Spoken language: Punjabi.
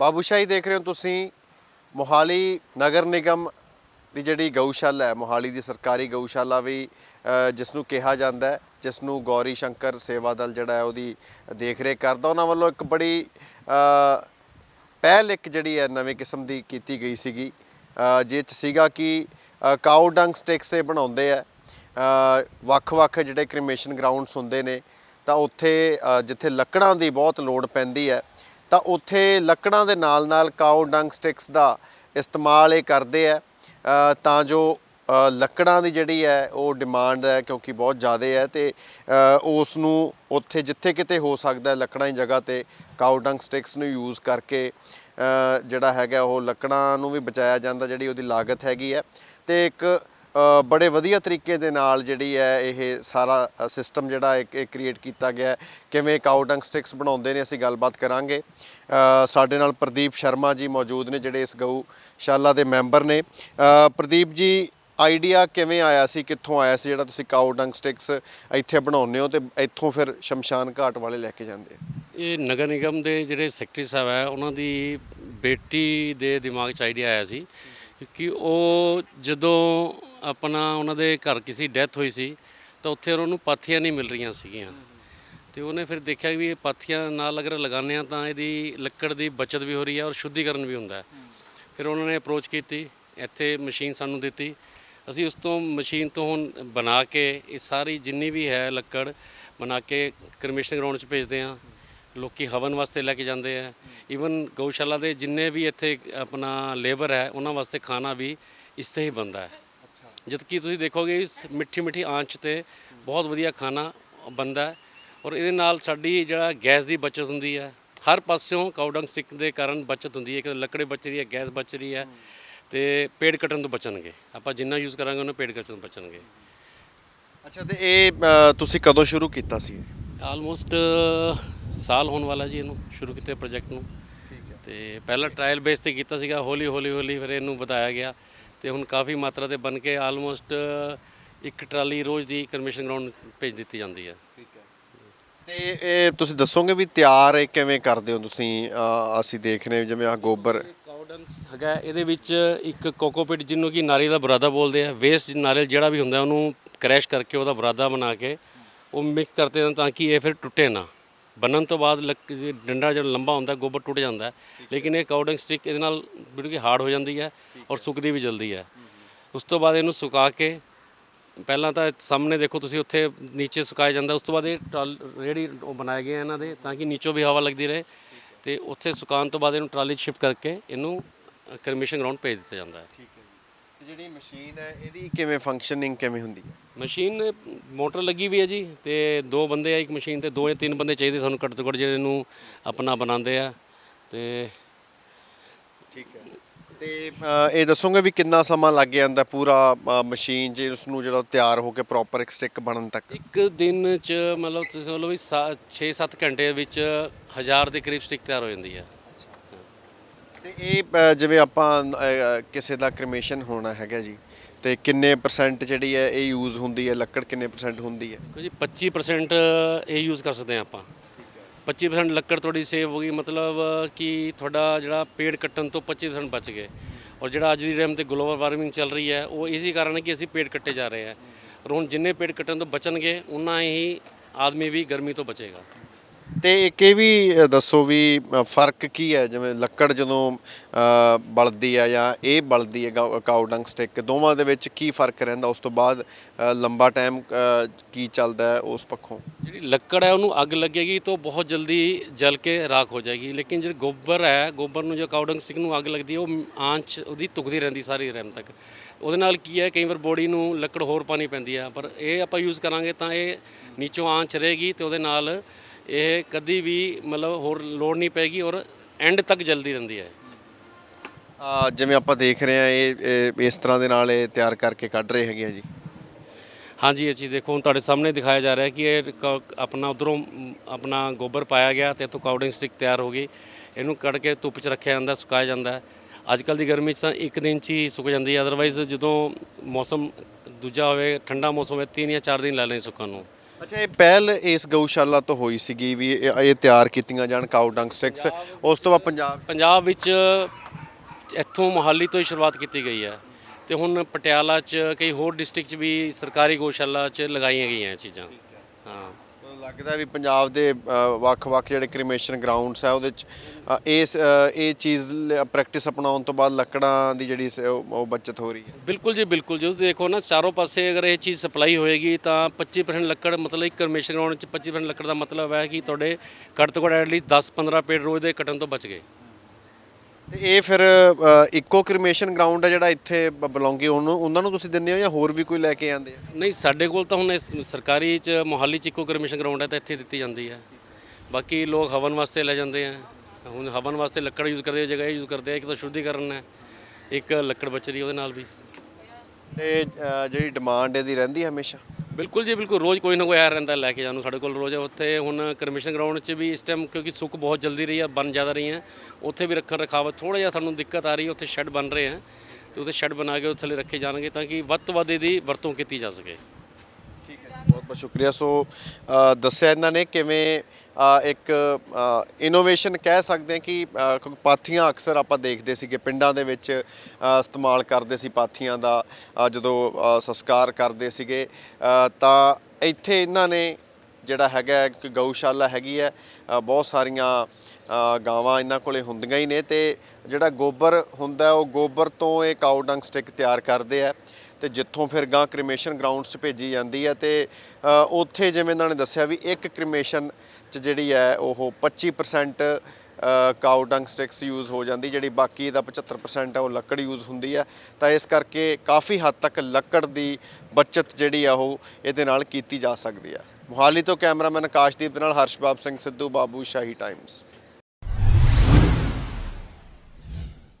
ਬਾਬੂਸ਼ਾਹੀ ਦੇਖ ਰਹੇ ਹੋ ਤੁਸੀਂ ਮੋਹਾਲੀ ਨਗਰ ਨਿਗਮ ਦੀ ਜਿਹੜੀ ਗਊਸ਼ਾਲਾ ਹੈ ਮੋਹਾਲੀ ਦੀ ਸਰਕਾਰੀ ਗਊਸ਼ਾਲਾ ਵੀ ਜਿਸ ਨੂੰ ਕਿਹਾ ਜਾਂਦਾ ਹੈ ਜਿਸ ਨੂੰ ਗੌਰੀ ਸ਼ੰਕਰ ਸੇਵਾ ਦਲ ਜਿਹੜਾ ਹੈ ਉਹਦੀ ਦੇਖ ਰੇਖ ਕਰਦਾ। ਉਹਨਾਂ ਵੱਲੋਂ ਇੱਕ ਬੜੀ ਪਹਿਲ ਇੱਕ ਜਿਹੜੀ ਹੈ ਨਵੇਂ ਕਿਸਮ ਦੀ ਕੀਤੀ ਗਈ ਸੀਗੀ। ਅ, ਜਿਹ 'ਚ ਸੀਗਾ ਕਿ ਅ, ਕਾਊ ਡੰਗ ਸਟਿਕਸ ਇਹ ਬਣਾਉਂਦੇ ਆ ਵੱਖ-ਵੱਖ ਜਿਹੜੇ ਕ੍ਰਿਮੇਸ਼ਨ ਗਰਾਊਂਡਸ ਹੁੰਦੇ ਨੇ ਤਾਂ ਉੱਥੇ ਜਿੱਥੇ ਲੱਕੜਾਂ ਦੀ ਬਹੁਤ ਲੋੜ ਪੈਂਦੀ ਹੈ ਤਾਂ ਉੱਥੇ ਲੱਕੜਾਂ ਦੇ ਨਾਲ-ਨਾਲ ਕਾਓ ਡੰਗ ਸਟਿਕਸ ਦਾ ਇਸਤੇਮਾਲ ਇਹ ਕਰਦੇ ਆ। ਤਾਂ ਜੋ ਲੱਕੜਾਂ ਦੀ ਜਿਹੜੀ ਹੈ ਉਹ ਡਿਮਾਂਡ ਹੈ ਕਿਉਂਕਿ ਬਹੁਤ ਜ਼ਿਆਦਾ ਹੈ ਤੇ ਉਸ ਨੂੰ ਉੱਥੇ ਜਿੱਥੇ ਕਿਤੇ ਹੋ ਸਕਦਾ ਲੱਕੜਾਂ ਦੀ ਜਗ੍ਹਾ ਤੇ ਕਾਓ ਡੰਗ ਸਟਿਕਸ ਨੂੰ ਯੂਜ਼ ਕਰਕੇ ਜਿਹੜਾ ਹੈਗਾ ਉਹ ਲੱਕੜਾਂ ਨੂੰ ਵੀ ਬਚਾਇਆ ਜਾਂਦਾ ਜਿਹੜੀ ਉਹਦੀ ਲਾਗਤ ਹੈਗੀ ਹੈ। ਤੇ ਇੱਕ ਬੜੇ ਵਧੀਆ ਤਰੀਕੇ ਦੇ ਨਾਲ ਜਿਹੜੀ ਹੈ ਇਹ ਸਾਰਾ ਸਿਸਟਮ ਜਿਹੜਾ ਇਹ ਕ੍ਰੀਏਟ ਕੀਤਾ ਗਿਆ ਕਿਵੇਂ ਕਾਊ ਡੰਗ ਸਟਿਕਸ ਬਣਾਉਂਦੇ ਨੇ, ਅਸੀਂ ਗੱਲਬਾਤ ਕਰਾਂਗੇ। ਸਾਡੇ ਨਾਲ ਪ੍ਰਦੀਪ ਸ਼ਰਮਾ ਜੀ ਮੌਜੂਦ ਨੇ, ਜਿਹੜੇ ਇਸ ਗਊਸ਼ਾਲਾ ਦੇ ਮੈਂਬਰ ਨੇ। ਪ੍ਰਦੀਪ ਜੀ ਆਈਡੀਆ ਕਿਵੇਂ ਆਇਆ ਸੀ, ਕਿੱਥੋਂ ਆਇਆ ਸੀ, ਜਿਹੜਾ ਤੁਸੀਂ ਕਾਊ ਡੰਗ ਸਟਿਕਸ ਇੱਥੇ ਬਣਾਉਂਦੇ ਹੋ ਤੇ ਇੱਥੋਂ ਫਿਰ ਸ਼ਮਸ਼ਾਨ ਘਾਟ ਵਾਲੇ ਲੈ ਕੇ ਜਾਂਦੇ ਇਹ ਨਗਰ ਨਿਗਮ ਦੇ ਜਿਹੜੇ ਸੈਕਟਰੀ ਸਾਹਿਬ ਹੈ, ਉਹਨਾਂ ਦੀ ਬੇਟੀ ਦੇ ਦਿਮਾਗ 'ਚ ਆਈਡੀਆ ਆਇਆ ਸੀ। ਕਿ ਉਹ ਜਦੋਂ ਆਪਣਾ ਉਹਨਾਂ ਦੇ ਘਰ ਕਿਸੇ ਡੈਥ ਹੋਈ ਸੀ, ਤਾਂ ਉੱਥੇ ਉਹਨਾਂ ਨੂੰ ਪਾਥੀਆਂ ਨਹੀਂ ਮਿਲ ਰਹੀਆਂ ਸੀਗੀਆਂ। ਤੇ ਉਹਨੇ ਫਿਰ ਦੇਖਿਆ ਵੀ ਇਹ ਪਾਥੀਆਂ ਨਾਲ ਅਗਰ ਲਗਾਉਂਦੇ ਆ ਤਾਂ ਇਹਦੀ ਲੱਕੜ ਦੀ ਬਚਤ ਵੀ ਹੋ ਰਹੀ ਹੈ ਔਰ ਸ਼ੁੱਧੀਕਰਨ ਵੀ ਹੁੰਦਾ ਫਿਰ ਉਹਨਾਂ ਨੇ ਅਪਰੋਚ ਕੀਤੀ, ਇੱਥੇ ਮਸ਼ੀਨ ਸਾਨੂੰ ਦਿੱਤੀ। ਅਸੀਂ ਉਸ ਤੋਂ ਮਸ਼ੀਨ ਤੋਂ ਹੁਣ ਬਣਾ ਕੇ ਇਹ ਸਾਰੀ ਜਿੰਨੀ ਵੀ ਹੈ ਲੱਕੜ ਬਣਾ ਕੇ ਕ੍ਰਿਮੀਸ਼ਨ ਗਰਾਊਂਡ 'ਚ ਭੇਜਦੇ ਆ ਲੋਕੀ ਹਵਨ ਵਾਸਤੇ ਲੈ ਕੇ ਜਾਂਦੇ ਆ। ਈਵਨ ਗਊਸ਼ਾਲਾ ਦੇ ਜਿੰਨੇ ਵੀ ਇੱਥੇ ਆਪਣਾ ਲੇਬਰ ਹੈ ਉਹਨਾਂ ਵਾਸਤੇ ਖਾਣਾ ਵੀ ਇਸ ਤੇ ਹੀ ਬਣਦਾ ਹੈ। ਜਦ ਕਿ ਤੁਸੀਂ ਦੇਖੋਗੇ ਇਸ ਮਿੱਠੀ ਮਿੱਠੀ ਆਂਚ ਤੇ ਬਹੁਤ ਵਧੀਆ ਖਾਣਾ ਬਣਦਾ ਹੈ ਔਰ ਇਹਦੇ ਨਾਲ ਸਾਡੀ ਜਿਹੜਾ ਗੈਸ ਦੀ ਬਚਤ ਹੁੰਦੀ ਹੈ। ਹਰ ਪਾਸਿਓਂ ਕਾਊਡੰਗ ਸਟਿਕ ਦੇ ਕਾਰਨ ਬਚਤ ਹੁੰਦੀ ਹੈ ਕਿ ਲੱਕੜੇ ਬਚ ਰਹੀ ਹੈ ਗੈਸ ਬਚ ਰਹੀ ਹੈ ਤੇ ਪੇੜ ਕੱਟਣ ਤੋਂ ਬਚਣਗੇ। ਆਪਾਂ ਜਿੰਨਾ ਯੂਜ਼ ਕਰਾਂਗੇ ਉਹਨਾਂ ਪੇੜ ਕੱਟਣ ਤੋਂ ਬਚਣਗੇ। ਅੱਛਾ ਤੇ ਇਹ ਤੁਸੀਂ ਕਦੋਂ ਸ਼ੁਰੂ ਕੀਤਾ ਸੀ? ਆਲਮੋਸਟ ਸਾਲ ਹੋਣ ਵਾਲਾ ਜੀ ਇਹਨੂੰ ਸ਼ੁਰੂ ਕੀਤੇ ਪ੍ਰੋਜੈਕਟ ਨੂੰ। ਤੇ ਪਹਿਲਾਂ ਟ੍ਰਾਇਲ ਬੇਸ ਤੇ ਕੀਤਾ ਸੀਗਾ ਹੌਲੀ ਹੌਲੀ ਹੌਲੀ ਫਿਰ ਇਹਨੂੰ ਵਧਾਇਆ ਗਿਆ। ਤੇ ਹੁਣ ਕਾਫੀ ਮਾਤਰਾ ਤੇ ਬਣ ਕੇ ਆਲਮੋਸਟ ਇੱਕ ਟਰਾਲੀ ਰੋਜ਼ ਦੀ ਕਨਵੈਨਸ਼ਨ ਗਰਾਊਂਡ ਭੇਜ ਦਿੱਤੀ ਜਾਂਦੀ ਹੈ। ਠੀਕ ਹੈ। ਤੇ ਇਹ ਤੁਸੀਂ ਦੱਸੋਗੇ ਵੀ ਤਿਆਰ ਇਹ ਕਿਵੇਂ ਕਰਦੇ ਹੋ ਤੁਸੀਂ? ਅਸੀਂ ਦੇਖ ਰਹੇ ਜਿਵੇਂ ਆ ਗੋਬਰ। ਕਾਊਡਨ ਹੈਗਾ ਇਹਦੇ ਵਿੱਚ ਇੱਕ ਕੋਕੋਪੀਟ ਜਿਹਨੂੰ ਕਿ ਨਾਰੀਅਲ ਦਾ ਬਰਾਦਾ ਬੋਲਦੇ ਆ। ਵੇਸਟ ਨਾਰੀਅਲ ਜਿਹੜਾ ਵੀ ਹੁੰਦਾ ਉਹਨੂੰ ਕ੍ਰੈਸ਼ ਕਰਕੇ ਉਹਦਾ ਬਰਾਦਾ ਬਣਾ ਕੇ ਉਹ ਮਿਕਸ ਕਰਦੇ ਤਾਂ ਕਿ ਇਹ ਫਿਰ ਟੁੱਟੇ ਨਾ। ਬਣਨ ਤੋਂ ਬਾਅਦ ਲੱਕ- ਜੇ ਡੰਡਾ ਜਿਹੜਾ ਲੰਬਾ ਹੁੰਦਾ ਗੋਬਰ ਟੁੱਟ ਜਾਂਦਾ ਹੈ। ਲੇਕਿਨ ਇਹ ਕਾਊਡਿੰਗ ਸਟਿਕ ਇਹਦੇ ਨਾਲ ਬਿਲਕੁਲ ਹਾਰਡ ਹੋ ਜਾਂਦੀ ਹੈ ਔਰ ਸੁੱਕਦੀ ਵੀ ਜਲਦੀ ਹੈ। ਉਸ ਤੋਂ ਬਾਅਦ ਇਹਨੂੰ ਸੁਕਾ ਕੇ ਪਹਿਲਾਂ ਤਾਂ ਸਾਹਮਣੇ ਦੇਖੋ ਤੁਸੀਂ ਉੱਥੇ ਨੀਚੇ ਸੁਕਾਇਆ ਜਾਂਦਾ ਉਸ ਤੋਂ ਬਾਅਦ ਇਹ ਟਰਾਲ ਰੇੜੀ ਉਹ ਬਣਾਏ ਗਏ ਆ ਇਹਨਾਂ ਦੇ ਤਾਂ ਕਿ ਨੀਚੋਂ ਵੀ ਹਵਾ ਲੱਗਦੀ ਰਹੇ। ਤੇ ਉੱਥੇ ਸੁਕਾਉਣ ਤੋਂ ਬਾਅਦ ਇਹਨੂੰ ਟਰਾਲੀ 'ਚ ਸ਼ਿਫਟ ਕਰਕੇ ਇਹਨੂੰ ਕ੍ਰਿਮੀਸ਼ਨ ਗਰਾਊਂਡ ਭੇਜ ਦਿੱਤਾ ਜਾਂਦਾ ਹੈ। ਠੀਕ ਹੈ। ਤੇ ਜਿਹੜੀ ਮਸ਼ੀਨ ਹੈ ਇਹਦੀ ਕਿਵੇਂ ਫੰਕਸ਼ਨਿੰਗ ਕਿਵੇਂ ਹੁੰਦੀ ਹੈ? ਮਸ਼ੀਨ ਮੋਟਰ ਲੱਗੀ ਵੀ ਹੈ ਜੀ ਤੇ ਦੋ ਬੰਦੇ ਆ ਇੱਕ ਮਸ਼ੀਨ ਤੇ ਦੋ ਜਾਂ ਤਿੰਨ ਬੰਦੇ ਚਾਹੀਦੇ ਸਾਨੂੰ ਘੱਟ ਤੋਂ ਘੱਟ ਜਿਹੜੇ ਇਹਨੂੰ ਆਪਣਾ ਬਣਾਉਂਦੇ ਆ ਤੇ ਠੀਕ ਹੈ। ਤੇ ਅ, ਇਹ ਦੱਸੋਗੇ ਵੀ ਕਿੰਨਾ ਸਮਾਂ ਲੱਗ ਜਾਂਦਾ ਪੂਰਾ ਅ, ਮਸ਼ੀਨ ਜੇ ਉਸ ਨੂੰ ਜਿਹੜਾ ਤਿਆਰ ਹੋ ਕੇ ਪ੍ਰੋਪਰ ਇੱਕ ਸਟਿਕ ਬਣਨ ਤੱਕ? ਇੱਕ ਦਿਨ ਚ ਮਤਲਬ ਤੁਸੀਂ ਬੋਲੋ ਵੀ 6-7 ਘੰਟੇ ਵਿੱਚ ਹਜ਼ਾਰ ਦੇ ਕਰੀਬ ਸਟਿਕ ਤਿਆਰ ਹੋ ਜਾਂਦੀ ਹੈ। ਇਹ ਅ, ਜਿਵੇਂ ਆਪਾਂ ਅ, ਕਿਸੇ ਦਾ ਕ੍ਰਿਮੇਸ਼ਨ ਹੋਣਾ ਹੈਗਾ ਜੀ ਤੇ ਕਿੰਨੇ ਪਰਸੈਂਟ ਜਿਹੜੀ ਹੈ ਇਹ ਯੂਜ਼ ਹੁੰਦੀ ਹੈ ਲੱਕੜ ਕਿੰਨੇ ਪਰਸੈਂਟ ਹੁੰਦੀ ਹੈ? ਦੇਖੋ ਜੀ 25% ਇਹ ਯੂਜ਼ ਕਰ ਸਕਦੇ ਹਾਂ ਆਪਾਂ। 25% ਲੱਕੜ ਤੁਹਾਡੀ ਸੇਵ ਹੋ ਗਈ ਮਤਲਬ ਕਿ ਤੁਹਾਡਾ ਜਿਹੜਾ ਪੇੜ ਕੱਟਣ ਤੋਂ 25% ਬਚ ਗਏ। ਔਰ ਜਿਹੜਾ ਅੱਜ ਦੀ ਟਾਈਮ ਤੇ ਗਲੋਬਲ ਵਾਰਮਿੰਗ ਚੱਲ ਰਹੀ ਹੈ ਉਹ ਇਸੇ ਕਾਰਨ ਹੈ ਕਿ ਅਸੀਂ ਪੇੜ ਕੱਟੇ ਜਾ ਰਹੇ ਹਾਂ। ਔਰ ਹੁਣ ਜਿੰਨੇ ਪੇੜ ਕੱਟਣ ਤੋਂ ਬਚਣਗੇ ਉਨਾ ਹੀ ਆਦਮੀ ਵੀ ਗਰਮੀ ਤੋਂ ਬਚੇਗਾ। ਤੇ ਇੱਕ ਇਹ ਵੀ ਦੱਸੋ ਵੀ ਫ਼ਰਕ ਕੀ ਹੈ? ਜਿਵੇਂ ਲੱਕੜ ਜਦੋਂ ਬਲਦੀ ਹੈ ਜਾਂ ਇਹ ਬਲਦੀ ਹੈ ਕਾਊਡੰਗ ਸਟਿਕ, ਦੋਵਾਂ ਦੇ ਵਿੱਚ ਕੀ ਫ਼ਰਕ ਰਹਿੰਦਾ? ਉਸ ਤੋਂ ਬਾਅਦ ਲੰਬਾ ਟਾਈਮ ਕੀ ਚੱਲਦਾ ਹੈ ਉਸ ਪੱਖੋਂ? ਜਿਹੜੀ ਲੱਕੜ ਹੈ, ਉਹਨੂੰ ਅੱਗ ਲੱਗੇਗੀ ਤਾਂ ਬਹੁਤ ਜਲਦੀ ਜਲ ਕੇ ਰਾਖ ਹੋ ਜਾਏਗੀ। ਲੇਕਿਨ ਜਿਹੜੀ ਗੋਬਰ ਹੈ, ਗੋਬਰ ਨੂੰ ਜੋ ਕਾਊਡੰਗ ਸਟਿਕ ਨੂੰ ਅੱਗ ਲੱਗਦੀ ਹੈ, ਉਹ ਆਂਚ ਉਹਦੀ ਤੁਕਦੀ ਰਹਿੰਦੀ ਸਾਰੀ ਰਹਿਮ ਤੱਕ। ਉਹਦੇ ਨਾਲ ਕੀ ਹੈ, ਕਈ ਵਾਰ ਬੋਡੀ ਨੂੰ ਲੱਕੜ ਹੋਰ ਪਾਣੀ ਪੈਂਦੀ ਹੈ, ਪਰ ਇਹ ਆਪਾਂ ਯੂਜ਼ ਕਰਾਂਗੇ ਤਾਂ ਇਹ ਨੀਚੋਂ ਆਂਚ ਰਹੇਗੀ ਤੇ ਉਹਦੇ ਨਾਲ ਇਹ ਕਦੀ ਵੀ ਮਤਲਬ ਹੋਰ ਲੋੜ ਨਹੀਂ ਪੈਗੀ ਔਰ ਐਂਡ ਤੱਕ ਜਲਦੀ ਰਹਿੰਦੀ ਹੈ। ਅ, ਜਿਵੇਂ ਆਪਾਂ ਦੇਖ ਰਹੇ ਹਾਂ ਇਹ ਇਹ ਇਸ ਤਰ੍ਹਾਂ ਦੇ ਨਾਲ ਇਹ ਤਿਆਰ ਕਰਕੇ ਕੱਢ ਰਹੇ ਹੈਗੇ ਆ ਜੀ। ਹਾਂਜੀ ਇਹ ਚੀਜ਼ ਦੇਖੋ ਹੁਣ ਤੁਹਾਡੇ ਸਾਹਮਣੇ ਦਿਖਾਇਆ ਜਾ ਰਿਹਾ ਕਿ ਇਹ ਕ- ਆਪਣਾ ਉਧਰੋਂ ਆਪਣਾ ਗੋਬਰ ਪਾਇਆ ਗਿਆ ਤੇ ਇੱਥੋਂ ਕਾਊਡਿੰਗ ਸਟਿਕ ਤਿਆਰ ਹੋ ਗਈ। ਇਹਨੂੰ ਕੱਢ ਕੇ ਧੁੱਪ 'ਚ ਰੱਖਿਆ ਜਾਂਦਾ ਸੁਕਾਇਆ ਜਾਂਦਾ। ਹੈ ਅੱਜ ਕੱਲ ਦੀ ਗਰਮੀ 'ਚ ਤਾਂ ਇੱਕ ਦਿਨ 'ਚ ਹੀ ਸੁੱਕ ਜਾਂਦੀ ਹੈ। ਅਦਰਵਾਈਜ਼ ਜਦੋਂ ਮੌਸਮ ਦੂਜਾ ਹੋਵੇ ਠੰਡਾ ਮੌਸਮ ਹੋਵੇ ਤਿੰਨ ਜਾਂ ਚਾਰ ਦਿਨ ਲੈ ਲੈਂਦੇ ਸੁੱਕਣ ਨੂੰ। ਅੱਛਾ, ਇਹ ਪਹਿਲ ਇਸ ਗਊਸ਼ਾਲਾ ਤੋਂ ਹੋਈ ਸੀਗੀ ਵੀ ਇਹ ਇਹ ਤਿਆਰ ਕੀਤੀਆਂ ਜਾਣ ਕਾਊ ਡੰਗ ਸਟਿਕਸ ਉਸ ਤੋਂ ਬਾਅਦ ਪੰਜਾਬ ਪੰਜਾਬ ਵਿੱਚ ਇੱਥੋਂ ਮੋਹਾਲੀ ਤੋਂ ਹੀ ਸ਼ੁਰੂਆਤ ਕੀਤੀ ਗਈ ਹੈ। ਤੇ ਹੁਣ ਪਟਿਆਲਾ 'ਚ ਕਈ ਹੋਰ ਡਿਸਟ੍ਰਿਕਟ 'ਚ ਵੀ ਸਰਕਾਰੀ ਗਊਸ਼ਾਲਾ 'ਚ ਲਗਾਈਆਂ ਗਈਆਂ ਇਹ ਚੀਜ਼ਾਂ। ਹਾਂ। ਲੱਗਦਾ ਵੀ ਪੰਜਾਬ ਦੇ ਵੱਖ-ਵੱਖ ਜਿਹੜੇ ਕ੍ਰੀਮੇਸ਼ਨ ਗਰਾਊਂਡਸ ਆ, ਉਹਦੇ ਚ ਇਸ ਇਹ ਚੀਜ਼ ਪ੍ਰੈਕਟਿਸ ਅਪਣਾਉਣ ਤੋਂ ਬਾਅਦ ਲੱਕੜਾਂ ਦੀ ਜਿਹੜੀ ਉਹ ਉਹ ਬਚਤ ਹੋ ਰਹੀ ਹੈ। ਬਿਲਕੁਲ ਜੀ ਬਿਲਕੁਲ ਜੀ। ਤੁਸੀਂ ਦੇਖੋ ਨਾ, ਚਾਰੋਂ ਪਾਸੇ ਅਗਰ ਇਹ ਚੀਜ਼ ਸਪਲਾਈ ਹੋਏਗੀ, ਤਾਂ 25% ਲੱਕੜ ਮਤਲਬ ਇੱਕ ਕਮਿਸ਼ਨ ਗਰਾਊਂਡ 'ਚ 25% ਲੱਕੜ ਦਾ ਮਤਲਬ ਹੈ ਕਿ ਤੁਹਾਡੇ ਘੱਟ ਤੋਂ ਘੱਟ ਐਟਲੀਸਟ 10-15 ਪੇੜ ਰੋਜ਼ ਦੇ ਕੱਟਣ ਤੋਂ ਬਚ ਗਏ। ਤੇ ਇਹ ਫਿਰ ਅ, ਇੱਕੋ ਕ੍ਰੀਮੇਸ਼ਨ ਗਰਾਊਂਡ ਹੈ ਜਿਹੜਾ ਇੱਥੇ ਬਿਲੋਂਗੀ ਉਹਨੂੰ ਉਹਨਾਂ ਨੂੰ ਤੁਸੀਂ ਦਿੰਦੇ ਹੋ ਜਾਂ ਹੋਰ ਵੀ ਕੋਈ ਲੈ ਕੇ ਆਉਂਦੇ ਆ? ਨਹੀਂ ਸਾਡੇ ਕੋਲ ਤਾਂ ਹੁਣ ਇਸ ਸਰਕਾਰੀ 'ਚ ਮੋਹਾਲੀ 'ਚ ਇੱਕੋ ਕਮਿਸ਼ਨ ਗਰਾਊਂਡ ਹੈ ਤਾਂ ਇੱਥੇ ਦਿੱਤੀ ਜਾਂਦੀ ਹੈ ਬਾਕੀ ਲੋਕ ਹਵਨ ਵਾਸਤੇ ਲੈ ਜਾਂਦੇ ਆ। ਹੁਣ ਹਵਨ ਵਾਸਤੇ ਲੱਕੜ ਯੂਜ਼ ਕਰਦੇ ਆ ਜਗ੍ਹਾ ਯੂਜ਼ ਕਰਦੇ ਆ ਇੱਕ ਤਾਂ ਸ਼ੁੱਧੀਕਰਨ ਹੈ ਇੱਕ ਲੱਕੜ ਬਚ ਰਹੀ ਉਹਦੇ ਨਾਲ ਵੀ। ਤੇ ਅ, ਜਿਹੜੀ ਡਿਮਾਂਡ ਇਹਦੀ ਰਹਿੰਦੀ ਹੈ ਹਮੇਸ਼ਾ? ਬਿਲਕੁਲ ਜੀ ਬਿਲਕੁਲ। ਰੋਜ਼ ਕੋਈ ਨਾ ਕੋਈ ਆਇਆ ਰਹਿੰਦਾ ਲੈ ਕੇ ਜਾਣ ਸਾਡੇ ਕੋਲ ਰੋਜ਼। ਉੱਥੇ ਹੁਣ ਕਰਮਿਸ਼ਨ ਗਰਾਊਂਡ 'ਚ ਵੀ ਇਸ ਟਾਈਮ ਕਿਉਂਕਿ ਸੁੱਕ ਬਹੁਤ ਜਲਦੀ ਰਹੀ ਹੈ ਬਣ ਜ਼ਿਆਦਾ ਰਹੀ ਹੈ ਉੱਥੇ ਵੀ ਰੱਖਣ ਰਖਾਵਤ ਥੋੜਾ ਜਿਹਾ ਸਾਨੂੰ ਦਿੱਕਤ ਆ ਰਹੀ ਹੈ ਉੱਥੇ ਸ਼ੈੱਡ ਬਣ ਰਹੇ ਹੈ ਤੇ ਉੱਥੇ ਸ਼ੈੱਡ ਬਣਾ ਕੇ ਉੱਥੇ ਥੱਲੇ ਰੱਖੇ ਜਾਣਗੇ ਤਾਂ ਕਿ ਵੱਧ ਤੋਂ ਵੱਧ ਇਹਦੀ ਵਰਤੋਂ ਕੀਤੀ ਜਾ ਸਕੇ। ਠੀਕ ਹੈ ਬਹੁਤ ਬਹੁਤ ਸ਼ੁਕਰੀਆ। ਸੋ ਅ, ਦੱਸਿਆ ਇਹਨਾਂ ਨੇ ਕਿਵੇਂ ਇੱਕ ਇਨੋਵੇਸ਼ਨ ਕਹਿ ਸਕਦੇ ਹਾਂ ਕਿ ਪਾਥੀਆਂ ਅਕਸਰ ਆਪਾਂ ਦੇਖਦੇ ਸੀਗੇ, ਪਿੰਡਾਂ ਦੇ ਵਿੱਚ ਇਸਤੇਮਾਲ ਕਰਦੇ ਸੀ ਪਾਥੀਆਂ ਦਾ ਜਦੋਂ ਸੰਸਕਾਰ ਕਰਦੇ ਸੀਗੇ। ਤਾਂ ਇੱਥੇ ਇਹਨਾਂ ਨੇ ਜਿਹੜਾ ਹੈਗਾ, ਇੱਕ ਗਊਸ਼ਾਲਾ ਹੈਗੀ ਹੈ ਬਹੁਤ ਸਾਰੀਆਂ ਗਾਵਾਂ ਇਹਨਾਂ ਕੋਲੇ ਹੁੰਦੀਆਂ ਹੀ ਨੇ ਤੇ ਜਿਹੜਾ ਗੋਬਰ ਹੁੰਦਾ, ਉਹ ਗੋਬਰ ਤੋਂ ਇਹ ਕਾਊ ਡੰਗ ਸਟਿਕ ਤਿਆਰ ਕਰਦੇ ਆ। ਤੇ ਜਿੱਥੋਂ ਫਿਰ ਗਾਂ ਕ੍ਰੀਮੇਸ਼ਨ ਗਰਾਊਂਡਸ 'ਚ ਭੇਜੀ ਜਾਂਦੀ ਹੈ ਤੇ ਉੱਥੇ ਜਿਵੇਂ ਇਹਨਾਂ ਨੇ ਦੱਸਿਆ ਵੀ ਇੱਕ ਕ੍ਰੀਮੇਸ਼ਨ 'ਚ ਜਿਹੜੀ ਹੈ ਉਹ 25% ਕਾਊ ਡੰਗ ਸਟਿਕਸ ਯੂਜ਼ ਹੋ ਜਾਂਦੀ, ਜਿਹੜੀ ਬਾਕੀ ਦਾ 75% ਹੈ ਉਹ ਲੱਕੜ ਯੂਜ਼ ਹੁੰਦੀ ਹੈ। ਤਾਂ ਇਸ ਕਰਕੇ ਕਾਫੀ ਹੱਦ ਤੱਕ ਲੱਕੜ ਦੀ ਬਚਤ ਜਿਹੜੀ ਆ ਉਹ ਇਹਦੇ ਨਾਲ ਕੀਤੀ ਜਾ ਸਕਦੀ ਹੈ। ਮੁਹਾਲੀ ਤੋਂ ਕੈਮਰਾਮੈਨ ਆਕਾਸ਼ਦੀਪ ਦੇ ਨਾਲ ਹਰਸ਼ਬਾਬ ਸਿੰਘ ਸਿੱਧੂ, ਬਾਬੂ ਸ਼ਾਹੀ ਟਾਈਮਸ